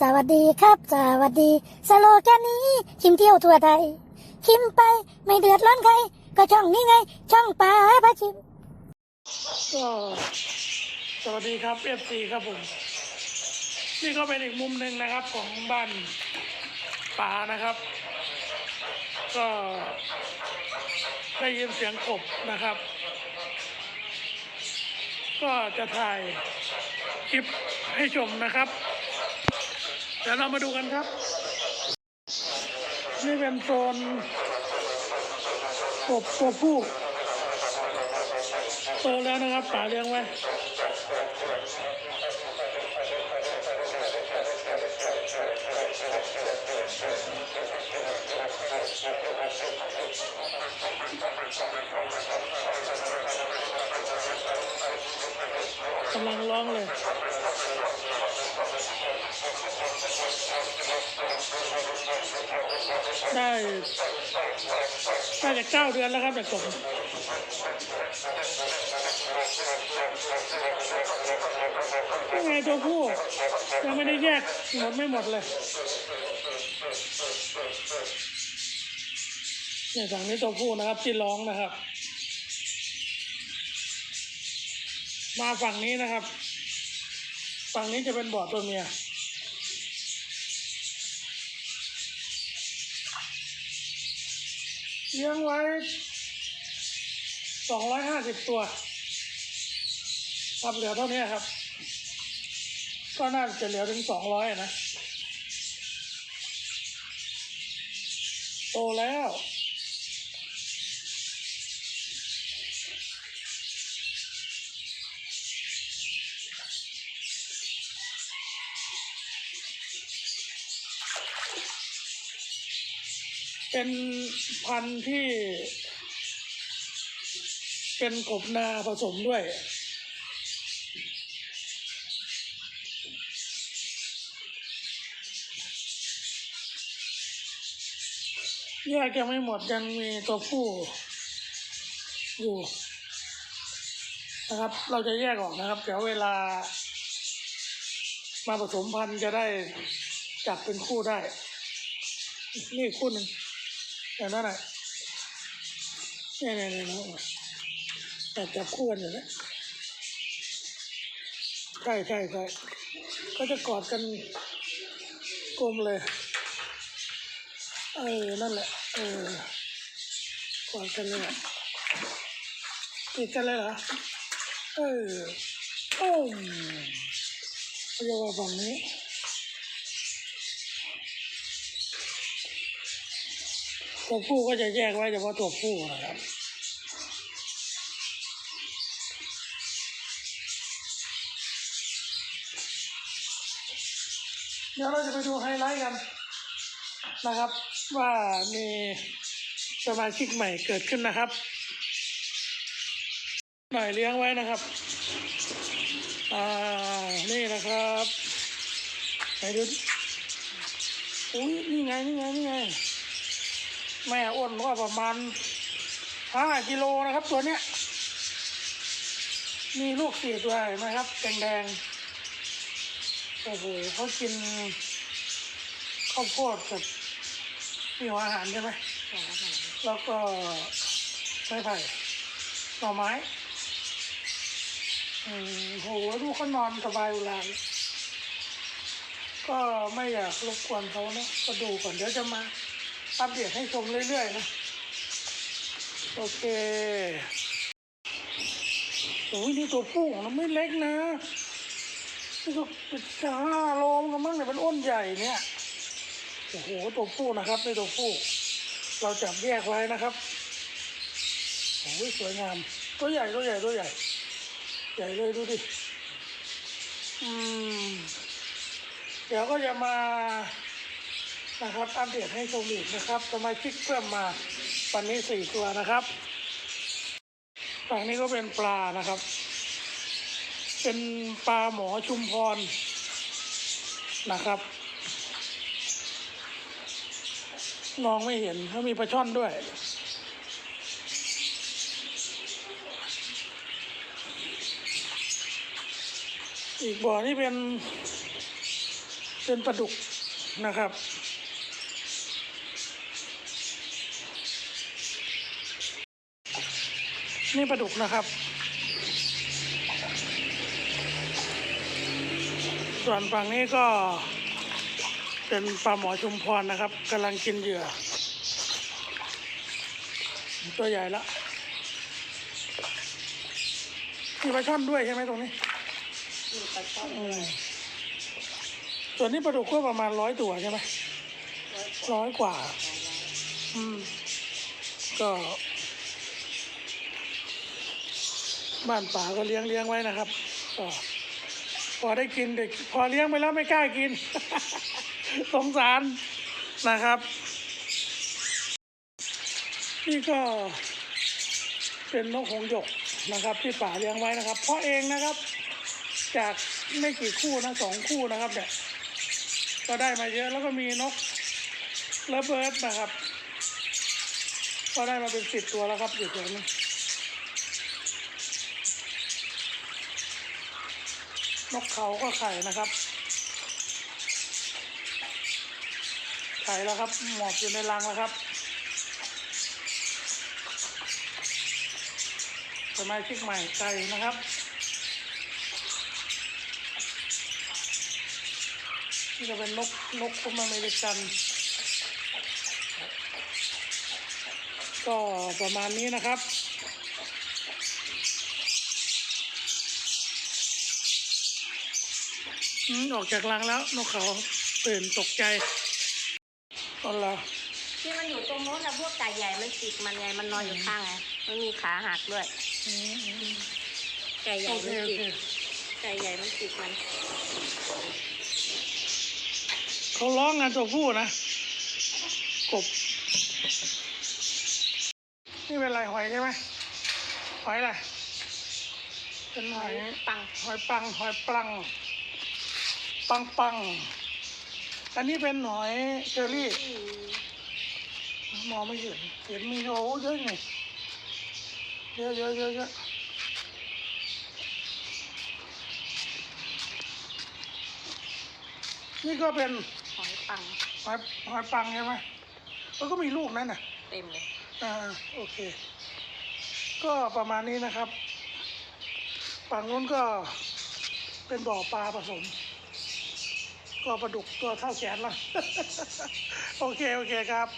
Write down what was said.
สวัสดีครับ สวัสดี สโลแกนนี้คิมเที่ยวทั่วไทยคิมไปไม่เดือดร้อนใคร ก็ช่องนี้ไง ช่องป่าพระชิมก็สวัสดีครับเอฟซีครับผม นี่ก็เป็นอีกมุมหนึ่งนะครับของบ้านป่านะครับ ก็ได้ยินเสียงกบนะครับ ก็จะถ่ายคลิปให้ชมนะครับ ดี๋ยวเรามาดูกันครับ นี่เป็นโซนกบตัวผู้โตแล้วนะครับป่าเลี้ยงไว้กำลังร้องเลย ได้น่าจะเก้าเดือนแล้วครับแต่กบยังไงตัวผู้ยังไม่ได้แยกหมดไม่หมดเลยเนี่ยฝั่งนี้ตัวผู้นะครับที่ร้องนะครับ มาฝั่งนี้นะครับ ฝั่งนี้จะเป็นบ่อตัวเมีย เลี้ยงไว้สองร้อยห้าสิบตัว ครับเหลือเท่านี้ครับ ก็น่าจะเหลือถึงสองร้อยนะ โตแล้ว เป็นพันธุ์ที่ เป็นกบนาผสมด้วย แยกยังไม่หมดยังมีตัวผู้ อยู่นะครับ เราจะแยกออกนะครับ เดี๋ยวเวลา มาผสมพันธุ์จะได้จับเป็นคู่ได้ นี่คู่หนึ่ง อย่นั้นแหละนี่นี่นี่นี่แต่จับคู่กันอยู่นะใช่ใช่ใช่ก็จะกอดกันกลมเลย เออ นั่นแหละ เออ กอดกันเลยอะติดกันเลยเหรอ เออโอ้มเขาจะว่าฝั่งนี้ ตัวผู้ก็จะแยกไว้เฉพาะตัวผู้นะครับเดี๋ยวเราจะไปดูไฮไลท์กันนะครับ ว่ามีสมาชิกใหม่เกิดขึ้นนะครับ หน่อยเลี้ยงไว้นะครับ อ่า นี่นะครับไหนดูอุ้ยนี่ไง นี่ไง นี่ไง แม่อ้วนก็ประมาณห้ากิโลนะครับ ตัวเนี้ย มีลูกสี่ตัวเห็นไหมครับ แดงๆโอ้โหเขากินข้าวโพดกับมีอาหารใช่ไหมแล้วก็ไม้ไผ่หน่อไม้โอืมโหดูกเขานอนสบายเวลาก็ไม่อยากรบกวนเขานะก็ดูก่อนเดี๋ยวจะมา อัปเดตให้ชมเรื่อยๆนะ โอเคโอ้ยนี่ตัวผู้ของเราไม่เล็กนะนี่ก็เป็นห้าโลกันมั้งเนี่ยเป็นอ้นใหญ่เนี่ยโอ้โหตัวผู้นะครับนี่ตัวผู้ เราจับแยกไว้นะครับโอ้ยสวยงาม ตัวใหญ่ตัวใหญ่ตัวใหญ่ ใหญ่เลยดูดิอืมเดี๋ยวก็จะมา นะครับอัปเดตให้ชมอีกนะครับสมาชิกเพิ่มมาวันนี้สี่ตัวนะครับฝั่งนี้ก็เป็นปลานะครับ เป็นปลาหมอชุมพรนะครับมองไม่เห็นเขามีปลาช่อนด้วย อีกบ่อนี่เป็น เป็นปลาดุกนะครับ นี่ปลาดุกนะครับ ส่วนฝั่งนี้ก็เป็นปลาหมอชุมพรนะครับกำลังกินเหยื่อ ตัวใหญ่ละมีปลาช่อนด้วยใช่ไหมตรงนี้มีปลาช่อนอืมส่วนนี้ปลาดุกก็ประมาณร้อยตัวใช่ไหมร้อยกว่า อืม ก็ บ้านป่าก็เลี้ยงเลี้ยงไว้นะครับก็พอได้กินเด็ก พอเลี้ยงไปแล้วไม่กล้ากิน สงสารนะครับ นี่ก็เป็นนกหงส์หยกนะครับ ที่ป่าเลี้ยงไว้นะครับเพราะเองนะครับ จากไม่กี่คู่นะสองคู่นะครับเนี่ยก็ได้มาเยอะแล้วก็มีนกเลเบิดนะครับ ก็ได้มาเป็นสิบตัวแล้วครับอยู่แถวนี้ นกเขาก็ไข่นะครับ ไข่แล้วครับ หมอบอยู่ในรังแล้วครับสมาชิกใหม่ไก่นะครับนี่จะเป็นนกนกคุ้มอเมริกัน ก็ประมาณนี้นะครับ อืมออกจากรังแล้วนกเขาตื่นตกใจเอาละที่มันอยู่ตรงโน้นนะพวกไก่ใหญ่มันจิกมันไงมันนอนอยู่ข้างไงมันมีขาหักด้วยอืมอืมอืมไก่ใหญ่โอเคมันโอจิกเคไก่ใหญ่มันจิกมันเขาร้องงานตัวผู้นะกบ นี่เป็นอะไรหอยใช่ไหมหอยอะไรเป็นหอยปังหอยปังหอยปลัง ปังปัง อันนี้เป็นหอยเชอรี่ มองไม่เห็น เห็นมีโอ้เยอะไงเยอะเยอะเยอะเยอะนี่ก็เป็นหอยปังหอยหอยปังใช่ไหมแล้วก็มีลูกนั่นน่ะ เต็มเลย อ่า โอเค ก็ประมาณนี้นะครับ ฝั่งนู้นก็เป็นบ่อปลาผสม ตัวปลาดุกตัวเท่าแขนละโอเค โอเคครับ